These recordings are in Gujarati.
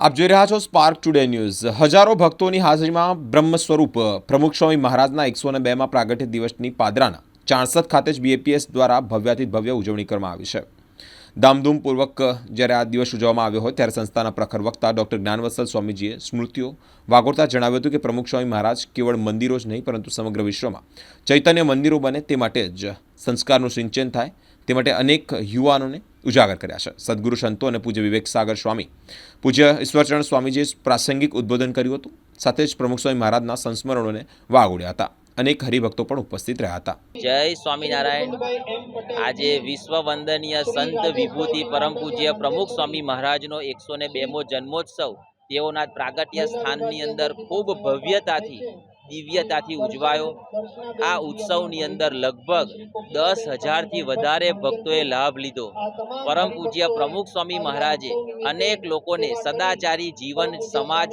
આપ જોઈ રહ્યા છો સ્પાર્ક ટુડે ન્યૂઝ હજારો ભક્તોની હાજરીમાં બ્રહ્મ સ્વરૂપ પ્રમુખ સ્વામી મહારાજના એકસો ને બેમાં પ્રાગટ્ય દિવસની પાદરાના ચાણસદ ખાતે જ બીએપીએસ દ્વારા ભવ્યાતિ ભવ્ય ઉજવણી કરવામાં આવી છે. ધામધૂમપૂર્વક જ્યારે આ દિવસ ઉજવવામાં આવ્યો હોય ત્યારે સંસ્થાના પ્રખર વક્તા ડૉક્ટર જ્ઞાનવત્સલ સ્વામીજીએ સ્મૃતિઓ વાગોળતા જણાવ્યું હતું કે પ્રમુખ સ્વામી મહારાજ કેવળ મંદિરો જ નહીં, પરંતુ સમગ્ર વિશ્વમાં ચૈતન્ય મંદિરો બને તે માટે જ સંસ્કારનું સિંચન થાય, તે માટે અનેક યુવાનોને ઉજાગર કર્યા છે. સદગુરુ સંતો અને પૂજ્ય વિવેક સાગર સ્વામી, પૂજ્ય ઈશ્વરચરણ સ્વામીજીએ પ્રાસંગિક ઉદ્બોધન કર્યું હતું, સાથે જ પ્રમુખ સ્વામી મહારાજના સંસ્મરણોને વાગોળ્યા હતા. અનેક હરિભક્તો પણ ઉપસ્થિત રહ્યા હતા. જય સ્વામિનારાયણ. આજે વિશ્વ વંદનીય સંત વિભૂતિ પરમ પૂજ્ય પ્રમુખ સ્વામી મહારાજનો એકસો ને બેમો જન્મોત્સવ તેઓના પ્રાગટ્ય સ્થાનની અંદર ખૂબ ભવ્યતાથી દિવ્યતાથી ઉજવાયો. આ ઉત્સવની અંદર લગભગ દસ હજારથી વધારે ભક્તોએ લાભ લીધો. પરમ પૂજ્ય પ્રમુખ સ્વામી મહારાજે અનેક લોકોને સદાચારી જીવન સમાજ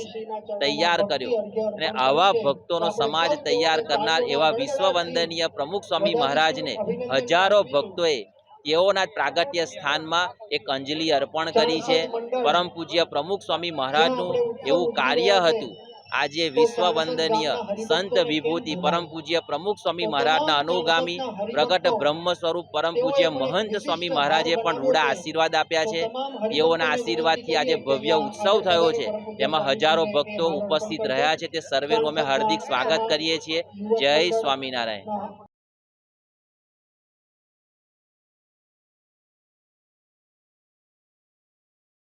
તૈયાર કર્યો અને આવા ભક્તોનો સમાજ તૈયાર કરનાર એવા વિશ્વ વંદનીય પ્રમુખ સ્વામી મહારાજને હજારો ભક્તોએ તેઓના પ્રાગટ્ય સ્થાનમાં એક અંજલિ અર્પણ કરી છે. પરમ પૂજ્ય પ્રમુખ સ્વામી મહારાજનું એવું કાર્ય હતું આજે વિશ્વ વંદનીય સંત વિભૂતિ પરમ પૂજ્ય પ્રમુખ સ્વામી મહારાજના અનુગામી પ્રગટ બ્રહ્મ સ્વરૂપ પરમ પૂજ્ય મહંત સ્વામી મહારાજે પણ રૂડા આશીર્વાદ આપ્યા છે. તેઓના આશીર્વાદથી આજે ભવ્ય ઉત્સવ થયો છે. તેમાં હજારો ભક્તો ઉપસ્થિત રહ્યા છે. તે સર્વેનું અમે હાર્દિક સ્વાગત કરીએ છીએ. જય સ્વામિનારાયણ.